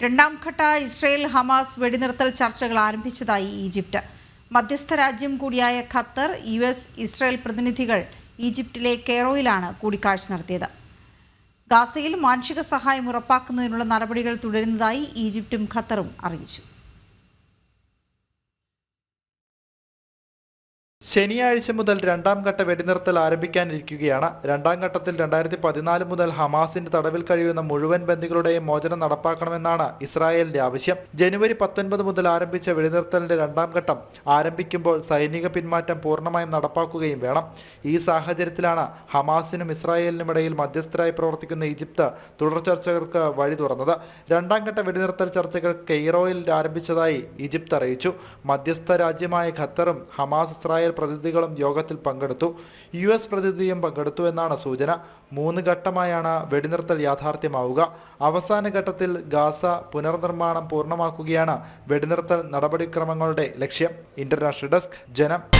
രണ്ടാം ഘട്ട Israel Hamas വെടിനിർത്തൽ ചർച്ചകൾ ആരംഭിച്ചതായി ഈജിപ്ത് മധ്യസ്ഥ രാജ്യം കൂടിയായ ഖത്തർ യു എസ് ഇസ്രയേൽ പ്രതിനിധികൾ ഈജിപ്തിലെ കെയറോയിലാണ് കൂടിക്കാഴ്ച നടത്തിയത്. ഗാസയിൽ മാനുഷിക സഹായം ഉറപ്പാക്കുന്നതിനുള്ള നടപടികൾ തുടരുന്നതായി ഈജിപ്തും ഖത്തറും അറിയിച്ചു. ശനിയാഴ്ച മുതൽ രണ്ടാം ഘട്ട വെടിനിർത്തൽ ആരംഭിക്കാനിരിക്കുകയാണ്. രണ്ടാം ഘട്ടത്തിൽ രണ്ടായിരത്തി പതിനാല് മുതൽ ഹമാസിന്റെ തടവിൽ കഴിയുന്ന മുഴുവൻ ബന്ദികളുടെയും മോചനം നടപ്പാക്കണമെന്നാണ് ഇസ്രായേലിന്റെ ആവശ്യം. ജനുവരി പത്തൊൻപത് മുതൽ ആരംഭിച്ച വെടിനിർത്തലിന്റെ രണ്ടാം ഘട്ടം ആരംഭിക്കുമ്പോൾ സൈനിക പിന്മാറ്റം പൂർണമായും നടപ്പാക്കുകയും വേണം. ഈ സാഹചര്യത്തിലാണ് ഹമാസിനും ഇസ്രായേലിനും ഇടയിൽ മധ്യസ്ഥരായി പ്രവർത്തിക്കുന്ന ഈജിപ്ത് തുടർ ചർച്ചകൾക്ക് വഴി തുറന്നത്. രണ്ടാം ഘട്ട വെടിനിർത്തൽ ചർച്ചകൾ കെയ്റോയിൽ ആരംഭിച്ചതായി ഈജിപ്ത് അറിയിച്ചു. മധ്യസ്ഥ രാജ്യമായ ഖത്തറും ഹമാസ് ഇസ്രായേൽ പ്രതിനിധികളും യോഗത്തിൽ പങ്കെടുത്തു. യു എസ് പ്രതിനിധിയും പങ്കെടുത്തു എന്നാണ് സൂചന. മൂന്ന് ഘട്ടമായാണ് വെടിനിർത്തൽ യാഥാർത്ഥ്യമാവുക. അവസാന ഘട്ടത്തിൽ ഗാസ പുനർനിർമ്മാണം പൂർണമാക്കുകയാണ് വെടിനിർത്തൽ നടപടിക്രമങ്ങളുടെ ലക്ഷ്യം. ഇന്റർനാഷണൽ ഡെസ്ക് ജനം.